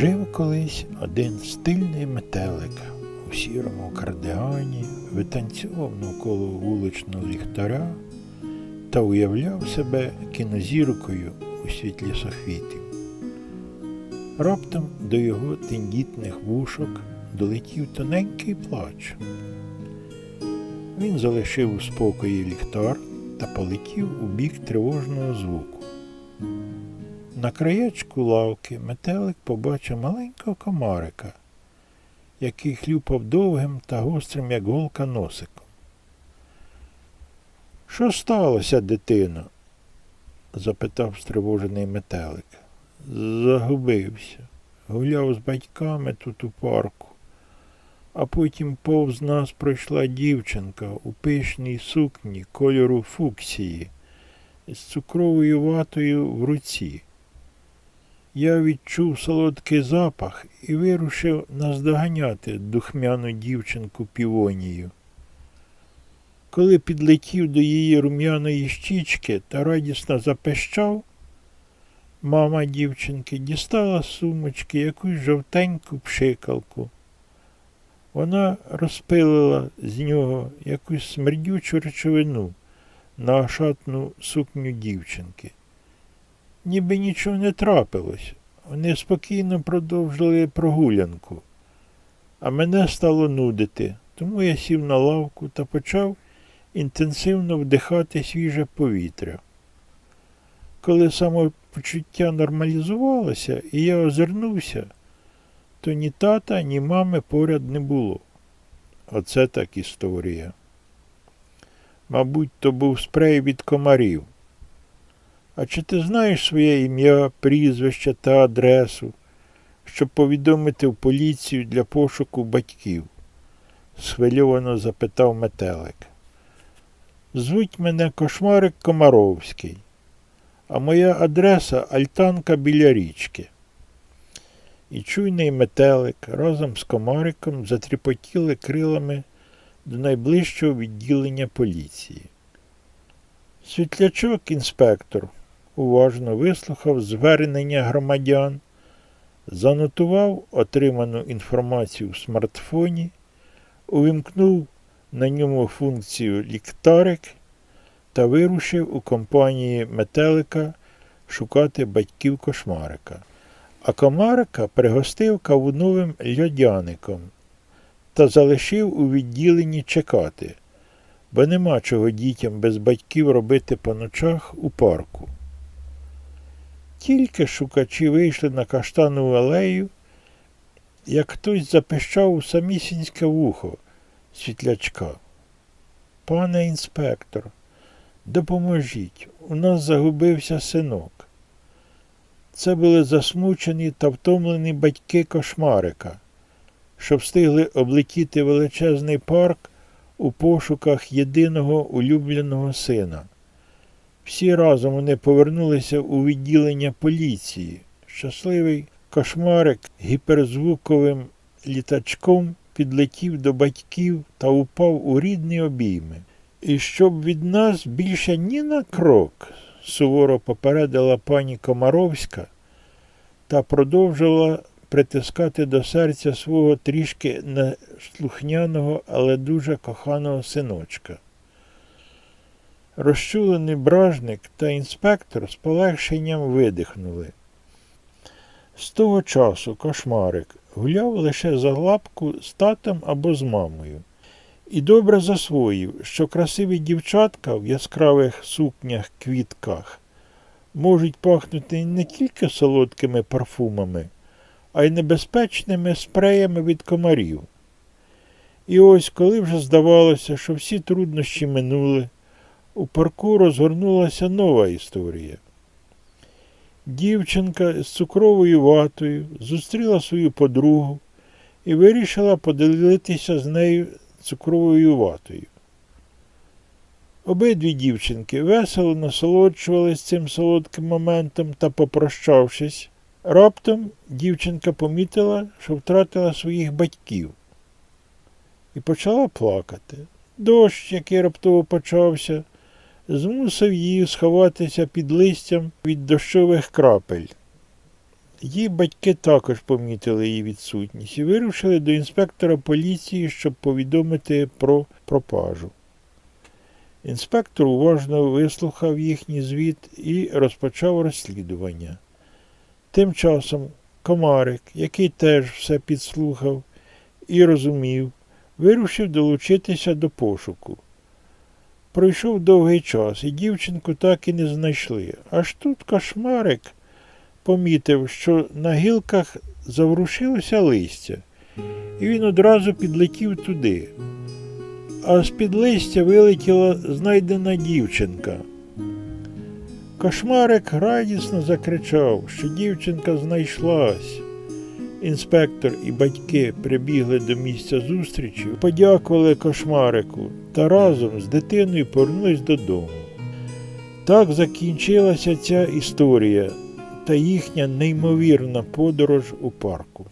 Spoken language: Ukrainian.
Жив колись один стильний метелик у сірому кардигані, витанцьовував навколо вуличного ліхтаря та уявляв себе кінозіркою у світлі софітів. Раптом до його тендітних вушок долетів тоненький плач. Він залишив у спокої ліхтар та полетів у бік тривожного звуку. На краєчку лавки метелик побачив маленького комарика, який хлюпав довгим та гострим, як голка, носиком. Що сталося, дитино? запитав стривожений метелик. Загубився. Гуляв з батьками тут у парку, а потім повз нас пройшла дівчинка у пишній сукні кольору фуксії з цукровою ватою в руці. Я відчув солодкий запах і вирушив наздоганяти духмяну дівчинку півонію. Коли підлетів до її рум'яної щічки та радісно запищав, мама дівчинки дістала з сумочки якусь жовтеньку пшикалку. Вона розпилила з нього якусь смердючу речовину на ошатну сукню дівчинки ніби нічого не трапилось. Вони спокійно продовжили прогулянку, а мене стало нудити, тому я сів на лавку та почав інтенсивно вдихати свіже повітря. Коли самопочуття нормалізувалося і я озирнувся, то ні тата, ні мами поряд не було. Оце так історія. Мабуть, то був спрей від комарів. А чи ти знаєш своє ім'я, прізвище та адресу, щоб повідомити в поліцію для пошуку батьків? схвильовано запитав метелик. Звуть мене Кошмарик Комаровський, а моя адреса Альтанка біля річки. І чуйний метелик разом з комариком затріпотіли крилами до найближчого відділення поліції. Світлячок інспектор уважно вислухав звернення громадян, занотував отриману інформацію в смартфоні, увімкнув на ньому функцію ліктарик та вирушив у компанії метелика шукати батьків кошмарика. А комарика пригостив кавуновим льодяником та залишив у відділенні чекати, бо нема чого дітям без батьків робити по ночах у парку. Тільки шукачі вийшли на каштанову алею, як хтось запищав у самісінське вухо світлячка. Пане інспектор, допоможіть, у нас загубився синок. Це були засмучені та втомлені батьки кошмарика, що встигли облетіти величезний парк у пошуках єдиного улюбленого сина. Всі разом вони повернулися у відділення поліції. Щасливий кошмарик гіперзвуковим літачком підлетів до батьків та упав у рідні обійми. І щоб від нас більше ні на крок, суворо попередила пані Комаровська та продовжувала притискати до серця свого трішки неслухняного, але дуже коханого синочка. Розчулений бражник та інспектор з полегшенням видихнули. З того часу кошмарик гуляв лише за лапку з татом або з мамою. І добре засвоїв, що красиві дівчатка в яскравих сукнях квітках можуть пахнути не тільки солодкими парфумами, а й небезпечними спреями від комарів. І ось коли вже здавалося, що всі труднощі минули, у парку розгорнулася нова історія. Дівчинка з цукровою ватою зустріла свою подругу і вирішила поділитися з нею цукровою ватою. Обидві дівчинки весело насолоджувались цим солодким моментом та, попрощавшись, раптом дівчинка помітила, що втратила своїх батьків, і почала плакати. Дощ, який раптово почався, змусив її сховатися під листям від дощових крапель. Її батьки також помітили її відсутність і вирушили до інспектора поліції, щоб повідомити про пропажу. Інспектор уважно вислухав їхній звіт і розпочав розслідування. Тим часом комарик, який теж все підслухав і розумів, вирушив долучитися до пошуку. Пройшов довгий час, і дівчинку так і не знайшли. Аж тут кошмарик помітив, що на гілках заворушилося листя, і він одразу підлетів туди. А з-під листя вилетіла знайдена дівчинка. Кошмарик радісно закричав, що дівчинка знайшлась. Інспектор і батьки прибігли до місця зустрічі, подякували кошмарику та разом з дитиною повернулись додому. Так закінчилася ця історія та їхня неймовірна подорож у парку.